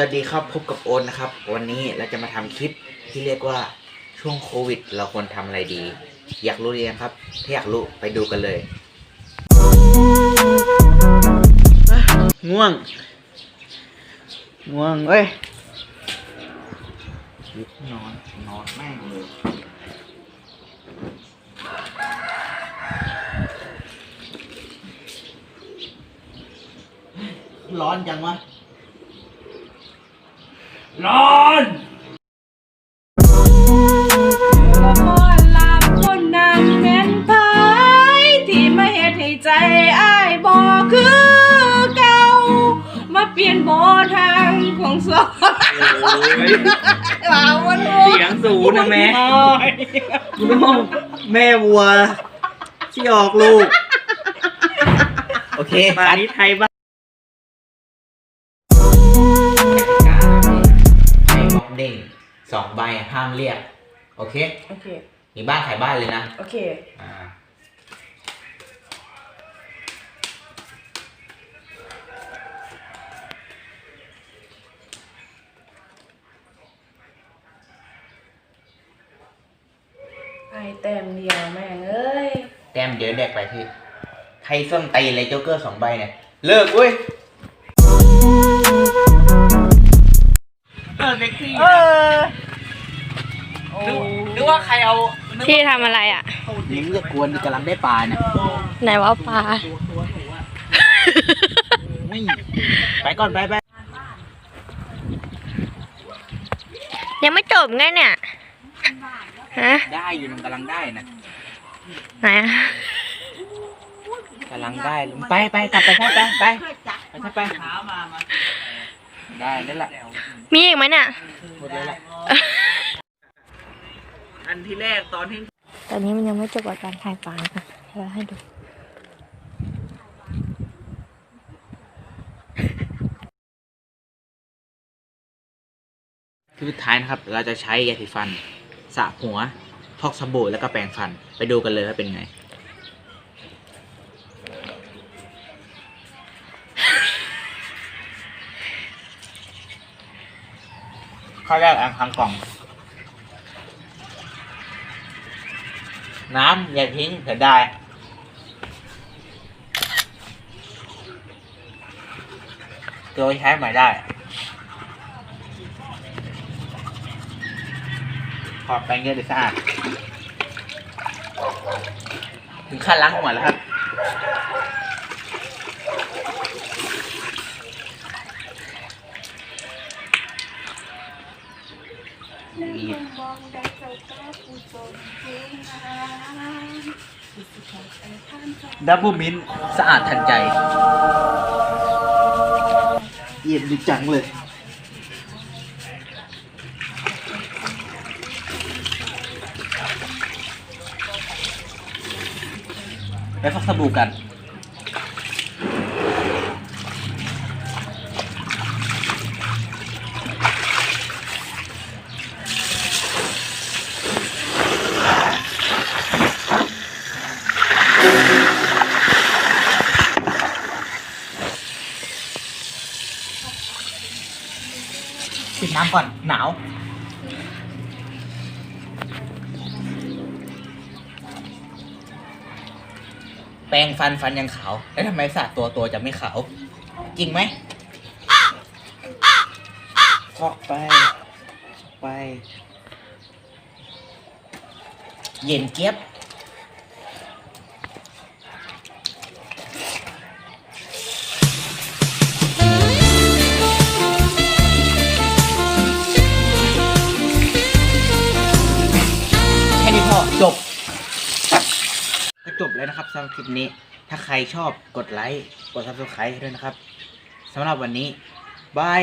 วัสดีครับพบกับโอนนะครับ วันนี้เราจะมาทำคลิปที่เรียกว่าช่วงโควิด เราควรทำอะไรดี อยากรู้หรือยังครับ ถ้าอยากรู้ไปดูกันเลยง่วง ง่วงเอ้ยลุกนอนนอนแม่งเลยร้อนจังวะ ร้อนละครลาบคนนั้นแม่นพายที่มาเฮ็ดให้ใจอ้ายบ่คือเก่ามาเปลี่ยนบ่ทางของสอนว่าวันนู้เสียงสูงนะแม่กูนึกว่าแม่วัวที่ออกลูก โอเคปาตัดนี้ไทยบ้าน สองใบห้ามเรียก โอเค โอเค มีบ้านขายบ้านเลยนะ โอเค อ่า ไอแต้มเดียวแม่งเอ้ย แต้มเดี๋ยวเด็กไปที่ใครส้นตีนเลยโจ๊กเกอร์สองใบเนี่ย เลิกเว้ย เออเซ็กซี่เออนึกนึกว่าใครเอานึกพี่ทำอะไรอะนี่มึงจะกวนกำลังได้ปลาเนี่ยไหนว่าปลาไม่ไปก่อนไปไปยังไม่จบไงเนี่ยฮะได้อยู่มันกำลังได้นะไหนอะกำลังได้ไปไปกลับไปไปไปไปไปไปขามามา ได้ได้ละมีอีกไหมเนี่ย หมดเลยละอันที่แรกตอนที่ตอนนี้มันยังไม่จบกับการถ่ายปลาค่ะเดี๋ยวให้ดูคือสุดท้ายนะครับ เราจะใช้ยาสีฟันสระหัว พอกสบู่แล้วก็แปรงฟัน ไปดูกันเลยว่าเป็นไง ข้อแรกอ่างทางกล่อง น้ำอย่าทิ้งเสียดายตัวใช้ใหม่ได้ ขอบแปรงเยอะหรือสะอาด ถึงขั้นล้างหัวแล้วครับ นี่ดับเบิลมินท์สะอาดทันใจ เยี่ยมดีจังเลย ไปฟักสบู่กัน ก่อนหนาวแปรงฟันฟันยังขาว แล้วทำไมสระตัวตัวจะไม่ขาว จริงไหมฟอกไปไป เย็นเจี๊ยบ จบแล้วนะครับสำหรับคลิปนี้ ถ้าใครชอบกดไลค์ กด subscribe ด้วยนะครับสำหรับวันนี้บาย